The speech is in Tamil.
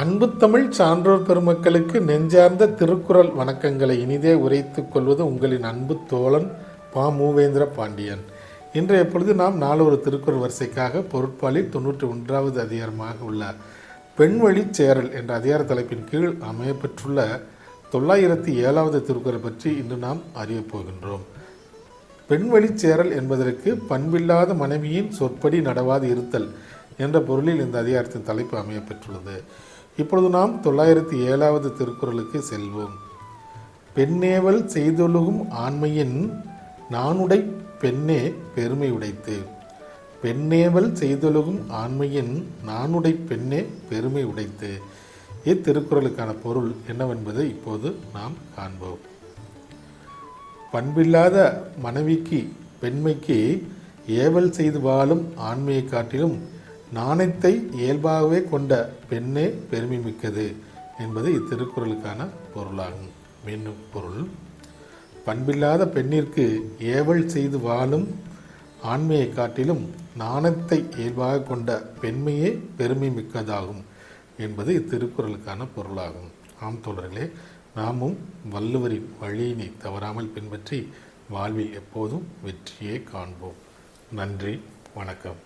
அன்பு தமிழ் சான்றோர் பெருமக்களுக்கு நெஞ்சார்ந்த திருக்குறள் வணக்கங்களை இனிதே உரைத்துக் கொள்வது உங்களின் அன்பு தோழன் பா. மூவேந்திர பாண்டியன். இன்றைய பொழுது நாம் நாலொரு திருக்குறள் வரிசைக்காக பொருட்பாலில் தொண்ணூற்றி ஒன்றாவது அதிகாரமாக உள்ள பெண்வழி சேரல் என்ற அதிகார தலைப்பின் கீழ் அமையப்பெற்றுள்ள தொள்ளாயிரத்தி ஏழாவது திருக்குறள் பற்றி இன்று நாம் அறியப் போகின்றோம். பெண்வழிச் சேரல் என்பதற்கு பண்பில்லாத மனைவியின் சொற்படி நடவாது இருத்தல் என்ற பொருளில் இந்த அதிகாரத்தின் தலைப்பு அமையப்பெற்றுள்ளது இப்பொழுது நாம் தொள்ளாயிரத்தி ஏழாவது திருக்குறளுக்கு செல்வோம். பெண்ணேவல் செய்தொழுகும் ஆண்மையின் நானுடை பெண்ணே பெருமை உடைத்து. பெண்ணேவல் செய்தொழுகும் ஆண்மையின் நானுடை பெண்ணே பெருமை உடைத்து. இத்திருக்குறளுக்கான பொருள் என்னவென்பதை இப்போது நாம் காண்போம். பண்பில்லாத மனைவிக்கு பெண்மைக்கு ஏவல் செய்து வாழும் ஆண்மையை காட்டிலும் நாணயத்தை இயல்பாகவே கொண்ட பெண்ணே பெருமை மிக்கது என்பது இத்திருக்குறளுக்கான பொருளாகும். மீண்டும் பொருள். பண்பில்லாத பெண்ணிற்கு ஏவல் செய்து வாழும் ஆண்மையை காட்டிலும் நாணத்தை இயல்பாக கொண்ட பெண்மையே பெருமை மிக்கதாகும் என்பது இத்திருக்குறளுக்கான பொருளாகும். ஆம் தொடர்களே நாமும் வள்ளுவரின் வழியினை தவறாமல் பின்பற்றி வாழ்வில் எப்போதும் வெற்றியே காண்போம். நன்றி வணக்கம்.